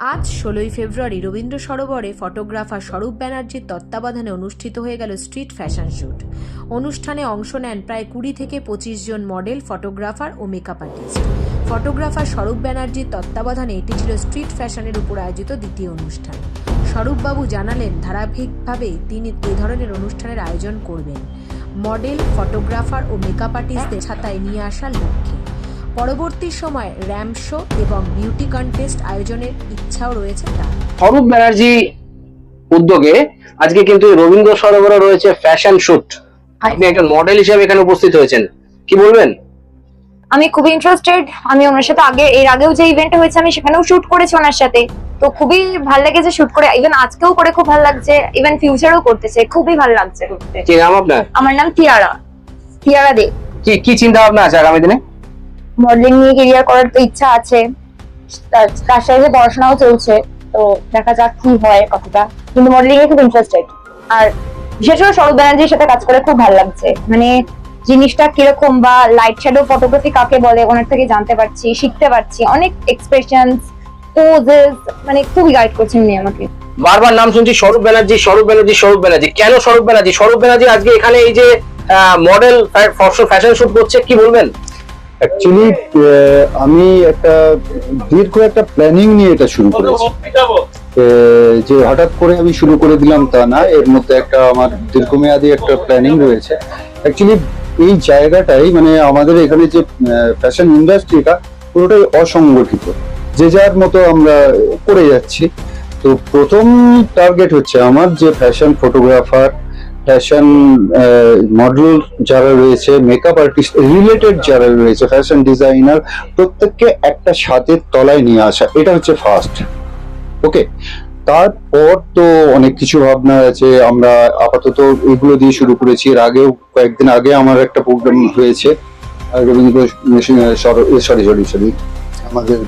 আজ ষোলোই ফেব্রুয়ারি রবীন্দ্র সরোবরে ফটোগ্রাফার স্বরূপ ব্যানার্জির তত্ত্বাবধানে অনুষ্ঠিত হয়ে গেল স্ট্রিট ফ্যাশন শ্যুট অনুষ্ঠানে অংশ নেন প্রায় কুড়ি থেকে পঁচিশ জন মডেল, ফটোগ্রাফার ও মেকআপ আর্টিস্ট। ফটোগ্রাফার স্বরূপ ব্যানার্জির তত্ত্বাবধানে এটি ছিল স্ট্রিট ফ্যাশনের উপর আয়োজিত দ্বিতীয় অনুষ্ঠান। স্বরূপবাবু জানালেন, ধারাবাহিকভাবে তিনি এ ধরনের অনুষ্ঠানের আয়োজন করবেন। মডেল, ফটোগ্রাফার ও মেকআপ আর্টিস্টদের ছাতায় নিয়ে আসার লক্ষ্যে। পরবর্তী সময়ে র্যাম্প শো এবং বিউটি কন্টেস্ট আয়োজনের ইচ্ছাও রয়েছে তার। স্বরূপ ব্যানার্জি উদ্যোগে আজকে কিন্তু রবীন্দ্র সরোবরে রয়েছে ফ্যাশন শুট। আপনি একজন মডেল হিসেবে এখানে উপস্থিত হয়েছেন। কি বলবেন? আমি খুবই ইন্টারেস্টেড আমি ওনার সাথে আগে এর আগেও যে ইভেন্ট হয়েছে আমি সেখানেও শুট করেছি ওনার সাথে। তো খুবই ভালো লেগেছে শুট করে ইভেন আজকেও করে খুব ভালো লাগছে ইভেন ফিউচারও করতেছে খুবই ভালো লাগছে। করতে কি নাম আপনার? আমার নাম টিয়ারা টিয়ারা দে। কি কি চিন্তা ভাবনা আছে আগামী দিনে? মডেলিং নিয়ে কেরিয়ার করার তো ইচ্ছা আছে। তার- সাথে পড়াশোনাও চলছে, তো দেখা যাক কি হয় কথাটা। কিন্তু মডেলিং এ খুব ইন্টারেস্টেড আর বিশেষ করে সৌরভ ব্যানার্জির সাথে কাজ করে খুব ভালো লাগছে। মানে জিনিসটা কীরকম বা লাইট শ্যাডো ফটোগ্রাফি কাকে বলে, ওনার থেকে জানতে পারছি, শিখতে পারছি। অনেক এক্সপ্রেশন পোজেস মানে খুবই গাইড করছেন উনি আমাকে। বারবার নাম শুনছি স্বরূপ ব্যানার্জি স্বরূপ ব্যানার্জি স্বরূপ ব্যানার্জি। কেন স্বরূপ ব্যানার্জি? স্বরূপ ব্যানার্জি আজকে এখানে এই যে মডেল ফ্যাশন শুট করছে, কি বলবেন? অ্যাকচুয়ালি আমি একটা দীর্ঘ একটা প্ল্যানিং নিয়ে এটা শুরু করেছি। যে হঠাৎ করে আমি শুরু করে দিলাম তা না এর মধ্যে একটা আমার দীর্ঘমেয়াদী একটা প্ল্যানিং রয়েছে। অ্যাকচুয়ালি এই জায়গাটাই মানে আমাদের এখানে যে ফ্যাশন ইন্ডাস্ট্রিটা পুরোটাই অসংগঠিত। যে যার মতো আমরা করে যাচ্ছি। তো প্রথম টার্গেট হচ্ছে আমার যে ফ্যাশন ফটোগ্রাফার ফ্যাশন মডেল যারা রয়েছে মেকআপ আর্টিস্ট রিলেটেড যারা রয়েছে ফ্যাশন ডিজাইনার প্রত্যেককে একটা ছাদের তলায় নিয়ে আসা, এটা হচ্ছে ফার্স্ট ওকে তারপর তো অনেক কিছু ভাবনা আছে, আমরা আপাতত এগুলো দিয়ে শুরু করেছি। এর আগেও কয়েকদিন আগে আমার একটা প্রোগ্রাম হয়েছে রবীন্দ্র সরি সরি সরি আমাদের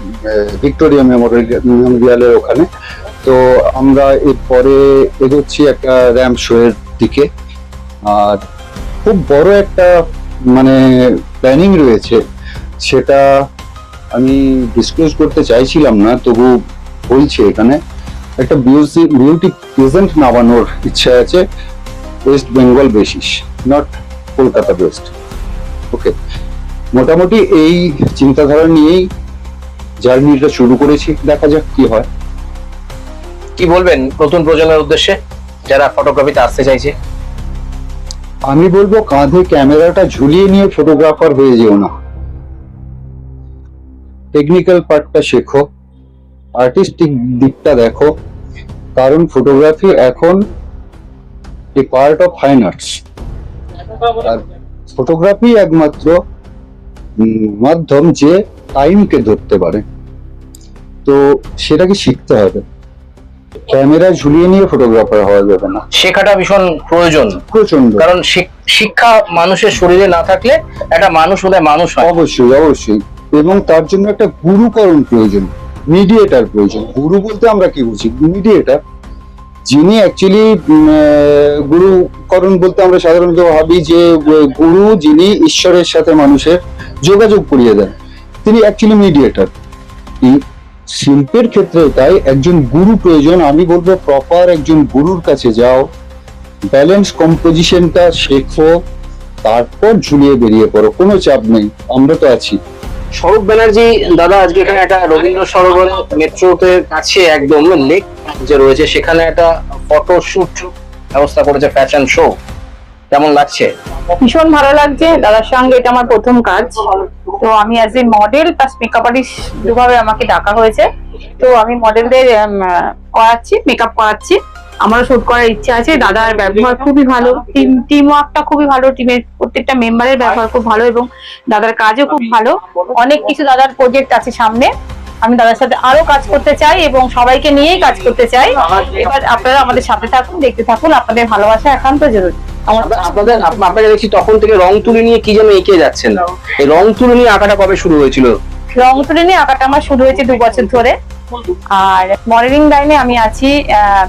ভিক্টোরিয়া মেমোরিয়াল, মেমোরিয়ালের ওখানে। তো আমরা এরপরে এগোচ্ছি একটা র্যাম্প শো এর দিকে। আর খুব বড় একটা মানে প্ল্যানিং রয়েছে। সেটা আমি ডিসক্লোজ করতে চাইছিলাম না, তবু বলছি এখানে। একটা বিউটি প্রেজেন্ট নামানোর ইচ্ছা আছে, West Bengal basis, not Kolkata best okay, মোটামুটি এই চিন্তাধারা নিয়েই জার্নিটা শুরু করেছি, দেখা যাক কি হয়। কি বলবেন নতুন প্রজন্মের উদ্দেশ্যে যারা ফটোগ্রাফিতে আসতে চাইছে? আমি বলব কাঁধে ক্যামেরাটা ঝুলিয়ে নিয়ে ফটোগ্রাফার হয়ে যেও না। টেকনিক্যাল পার্টটা শেখো আর্টিস্টিক দিকটা দেখো, কারণ ফটোগ্রাফি এখন a part of fine arts R photography একমাত্র মাধ্যম যে টাইমকে ধরতে পারে। তো সেটাকে শিখতে হবে। ক্যামেরা ঝুলিয়ে নিয়ে ফটোগ্রাফার হওয়া যাবে না। শেখাটা ভীষণ প্রয়োজন। প্রচণ্ড কারণ শিক্ষা মানুষের শরীরে না থাকলে একটা মানুষ বোধহয় মানুষ হয়। অবশ্যই অবশ্যই। এবং তার জন্য একটা গুরুকরণ প্রয়োজন মিডিয়েটার প্রয়োজন। গুরু বলতে আমরা কি বুঝি? মিডিয়েটার যিনি অ্যাকচুয়ালি গুরুকরণ বলতে আমরা সাধারণত ভাবি যে গুরু যিনি ঈশ্বরের সাথে মানুষের যোগাযোগ করিয়ে দেন তিনি অ্যাকচুয়ালি মিডিয়েটার শিল্পের ক্ষেত্রে তাই একজন গুরু প্রয়োজন। আমি বলব প্রপার একজন গুরুর কাছে যাও ব্যালেন্স কম্পোজিশনটা শেখো, তারপর ঝুলিয়ে বেরিয়ে পড়ো, কোনো চাপ নেই, আমরা তো আছি। স্বরূপ ব্যানার্জি, দাদা, আজকে এখানে একটা রবীন্দ্র সরোবর মেট্রোতে কাছে একদম লেক যে রয়েছে, সেখানে একটা ফটো শুট ব্যবস্থা করেছে ফ্যাশন শো কেমন লাগছে? ভীষণ ভালো লাগছে। দাদার সঙ্গে এটা আমার প্রথম কাজ। তো আমি as a model plus makeup artist দুভাবে আমাকে ডাকা হয়েছে। তো আমি মডেলদের করাচ্ছি মেকআপ করাচ্ছি। আমারও শুট করার ইচ্ছা আছে। দাদার ব্যবহার খুবই ভালো। টিম টিম ওয়ার্কটা খুবই ভালো। টিমের প্রত্যেকটা মেম্বারের ব্যবহার খুব ভালো এবং দাদার কাজও খুব ভালো। অনেক কিছু দাদার প্রজেক্ট আছে সামনে। আমি দাদার সাথে আরও কাজ করতে চাই এবং সবাইকে নিয়েই কাজ করতে চাই। এবার আপনারা আমাদের সাথে থাকুন, দেখতে থাকুন। আপনাদের ভালোবাসা একান্ত জরুরি। আপনাদের- আপনাকে দেখছি তখন থেকে রং তুলি নিয়ে কি যেন এঁকে যাচ্ছেন। এই রং তুলি নিয়ে আঁকাটা কবে শুরু হয়েছিল? রং তুলি নিয়ে আঁকাটা আমার শুরু হয়েছে দু বছর ধরে। আর মডেলিং লাইনে আমি আছি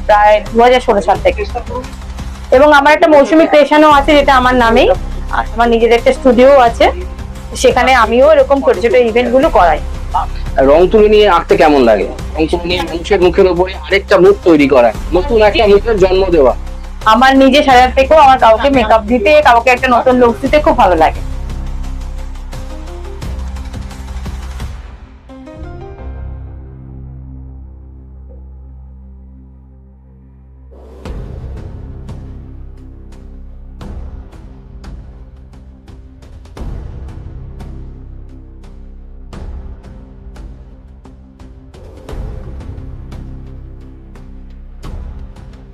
প্রায় দু হাজার ষোলো সাল থেকে। এবং আমার একটা মৌসুমী ক্রিয়েশনও আছে যেটা আমার নামেই। আর আমার নিজের একটা স্টুডিও আছে। সেখানে আমিও এরকম ছোট ছোট ইভেন্টগুলো করাই। রং তুলি নিয়ে আঁকতে কেমন লাগে? রং তুলি নিয়ে মানুষের মুখের উপরে আরেকটা মুখ তৈরি করা নতুন একটা মুখের জন্ম দেওয়া। আমার নিজে সাজাতে থেকেও আমার কাউকে মেকআপ দিতে, কাউকে একটা নতুন লুক দিতে খুব ভালো লাগে।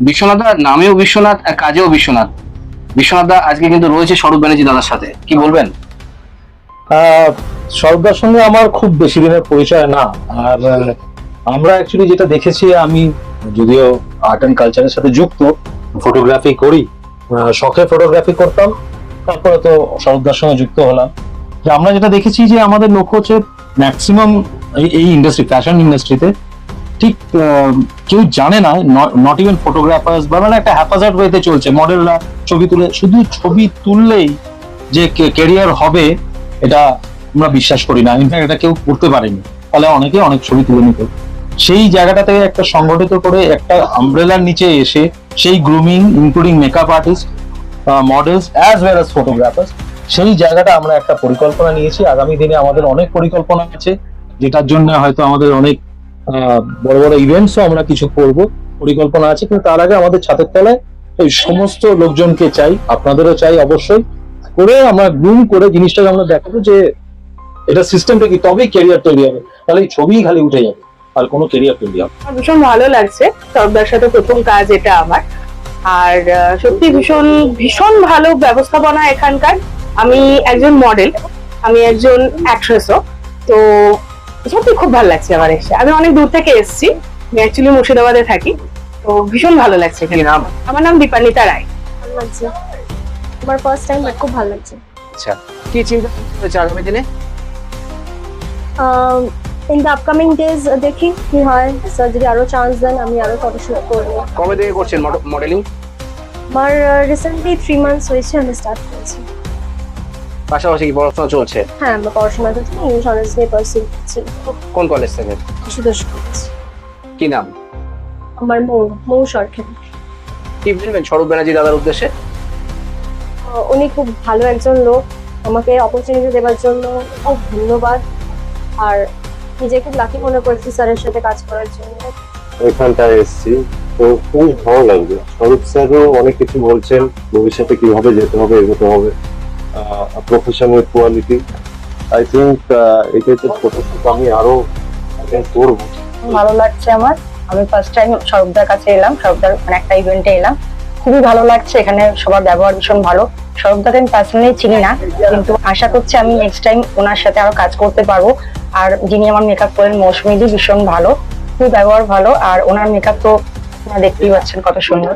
বিশ্বনাথ নামেও বিশ্বনাথ আর কাজেও বিশ্বনাথ। বিশ্বনাথ দা আজকে কিন্তু রয়েছে স্বরূপ ব্যানার্জি দাদার সাথে। কি বলবেন? সর্দার সঙ্গে আমার খুব বেশি দিনের পরিচয় না। আর আমরা অ্যাকচুয়ালি যেটা দেখেছি, আমি যদিও আর্ট অ্যান্ড কালচারের সাথে যুক্ত ফটোগ্রাফি করি শখে ফটোগ্রাফি করতাম, তারপরে তো সরদার সঙ্গে যুক্ত হলাম। যে আমরা যেটা দেখেছি যে আমাদের লক্ষ্য হচ্ছে ম্যাক্সিমাম এই ইন্ডাস্ট্রি ফ্যাশন ইন্ডাস্ট্রিতে ঠিক কেউ জানে না নট ইভেন ফটোগ্রাফার্স বা মানে একটা হ্যাপাজার্ড ওয়েতে চলছে মডেলরা ছবি তুলে, শুধু ছবি তুললেই যে কেরিয়ার হবে, এটা আমরা বিশ্বাস করি না। ইনফ্যাক্ট এটা কেউ করতে পারেনি। ফলে অনেকে অনেক ছবি তুলে নিত। সেই জায়গাটা থেকে একটা সংগঠিত করে একটা আমব্রেলার নিচে এসে সেই grooming including makeup artist models as well as photographers সেই জায়গাটা আমরা একটা পরিকল্পনা নিয়েছি। আগামী দিনে আমাদের অনেক পরিকল্পনা আছে, যেটার জন্য হয়তো আমাদের অনেক বড় বড় ইভেন্টসও আমরা কিছু করব, পরিকল্পনা আছে, কিন্তু তার আগে আমাদের ছাদের তলায় এই সমস্ত লোকজনকে চাই, আপনাদেরও চাই অবশ্যই, করে আমরা গ্রুম করে জিনিসটাকে আমরা দেখাবো যে এটা সিস্টেমটা কি, তবেই ক্যারিয়ার তৈরি হবে, তাহলে এই ছবিই খালি উঠে যাবে, আর কোনো ক্যারিয়ার তৈরি হবে ভীষণ ভালো লাগছে সর্দার সাথে প্রথম কাজ এটা আমার, আর সত্যি ভীষণ ভীষণ ভালো ব্যবস্থাপনা এখানকার। আমি একজন মডেল আমি একজন অ্যাক্ট্রেসও তো সত্যি খুব ভালো লাগছে আমার এসে। আমি অনেক দূর থেকে এসেছি। আমি অ্যাকচুয়ালি মুর্শিদাবাদে থাকি। তো ভীষণ ভালো লাগছে এখানে। কি নাম? আমার নাম দীপান্বিতা রায়। ভালো লাগছে। আমার ফার্স্ট টাইম বাট খুব ভালো লাগছে। আচ্ছা কি চিন্তা করেছে আগামী দিনে? ইন দ্য আপকামিং ডেজ দেখি কি হয়। স্যার যদি আরও চান্স দেন আমি আরও ফটোশুট করব কবে থেকে করছেন মডেলিং আমার রিসেন্টলি থ্রি মান্থস হয়েছে আমি স্টার্ট করেছি। পাশাপাশি কি পড়াশোনা চলছে? হ্যাঁ আমরা পড়াশোনা করছি ইংলিশ অনার্স নিয়ে পার্সিউ করছি। কোন কলেজ থেকে? সুদর্শ কলেজ কি নাম? আমার মৌ মৌ সরকার। কি বলবেন স্বরূপ ব্যানার্জি দাদার উদ্দেশ্যে? উনি খুব ভালো একজন লোক আমাকে অপরচুনিটি দেওয়ার জন্য খুব ধন্যবাদ। আর নিজে খুব লাকি মনে করছি স্যারের সাথে কাজ করার জন্য। এখানটায় এসেছি। তো খুব ভালো লাগবে স্বরূপ স্যারও অনেক কিছু বলছেন ভবিষ্যতে কীভাবে যেতে হবে এগোতে হবে। প্রফেশনাল কোয়ালিটি আই থিঙ্ক এটাই তো ফটোশুট আমি আরও করব। ভালো লাগছে আমার। আমি ফার্স্ট টাইম সরবদার কাছে এলাম সরবদার মানে একটা ইভেন্টে এলাম। খুবই ভালো লাগছে এখানে, সবার ব্যবহার ভীষণ ভালো। সরবদাকে আমি পার্সোনালি চিনি না, কিন্তু আশা করছি আমি নেক্সট টাইম ওনার সাথে আরও কাজ করতে পারব। আর যিনি আমার মেকআপ করেন, মৌসুমিদি ভীষণ ভালো। খুবই ব্যবহার ভালো, আর ওনার মেকআপ তো দেখতেই পাচ্ছেন কত সুন্দর।